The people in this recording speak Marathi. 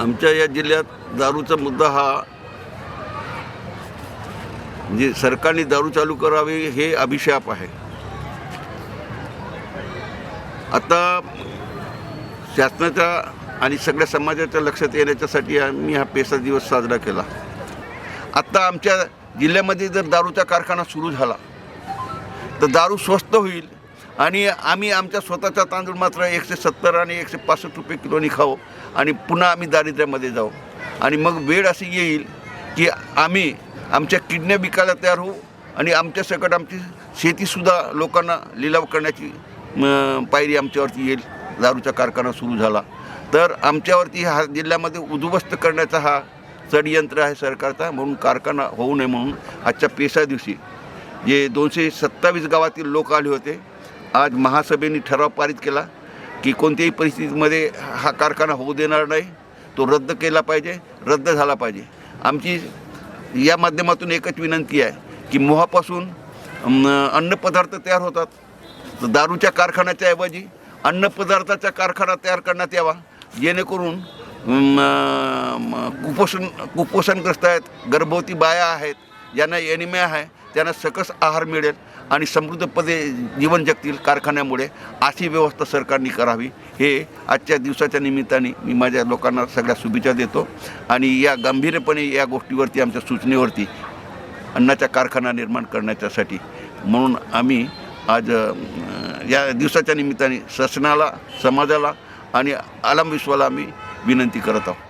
आमच्या या जिल्ह्यात दारूचा मुद्दा हा म्हणजे सरकारने दारू चालू करावी हे अभिशाप आहे. आता शासनाच्या आणि सगळ्या समाजाच्या लक्षात येण्याच्यासाठी आम्ही हा पेसा दिवस साजरा केला. आत्ता आमच्या जिल्ह्यामध्ये जर दारूचा कारखाना सुरू झाला तर दारू स्वस्त होईल आणि आम्ही आमच्या स्वतःचा तांदूळ मात्र एकशे सत्तर आणि एकशे पासष्ट रुपये किलोनी खाऊ आणि पुन्हा आम्ही दारिद्र्यामध्ये जाऊ. आणि मग वेळ अशी येईल की आम्ही आमच्या किडन्या विकायला तयार होऊ आणि आमच्या सकट आमची शेतीसुद्धा लोकांना लिलाव करण्याची पायरी आमच्यावरती येईल. दारूचा कारखाना सुरू झाला. तर आमच्यावरती हा जिल्ह्यामध्ये उद्ध्वस्त करण्याचा हा षडयंत्र आहे सरकारचा. म्हणून कारखाना होऊ नये म्हणून आजच्या पेसा दिवशी जे दोनशे सत्तावीस गावातील लोक आले होते आज महासभेने ठराव पारित केला की कोणत्याही परिस्थितीमध्ये हा कारखाना होऊ देणार नाही तो रद्द केला पाहिजे रद्द झाला पाहिजे. आमची या माध्यमातून एकच विनंती आहे की मोहापासून अन्नपदार्थ तयार होतात. तर दारूच्या कारखान्याच्या ऐवजी अन्नपदार्थाचा कारखाना तयार करण्यात यावा. जेणेकरून कुपोषण कुपोषणग्रस्त आहेत गर्भवती बाया आहेत ज्यांना एनिमिया आहे त्यांना सकस आहार मिळेल आणि समृद्धपदे जीवन जगतील कारखान्यामुळे. अशी व्यवस्था सरकारने करावी. हे आजच्या दिवसाच्या निमित्ताने मी माझ्या लोकांना सगळ्या शुभेच्छा देतो आणि या गांभीर्यपणे या गोष्टीवरती आमच्या सूचनेवरती अन्नाचा कारखाना निर्माण करण्याच्यासाठी म्हणून आम्ही आज या दिवसाच्या निमित्ताने शासनाला समाजाला आणि आलम विश्वाला आम्ही विनंती करत आहोत.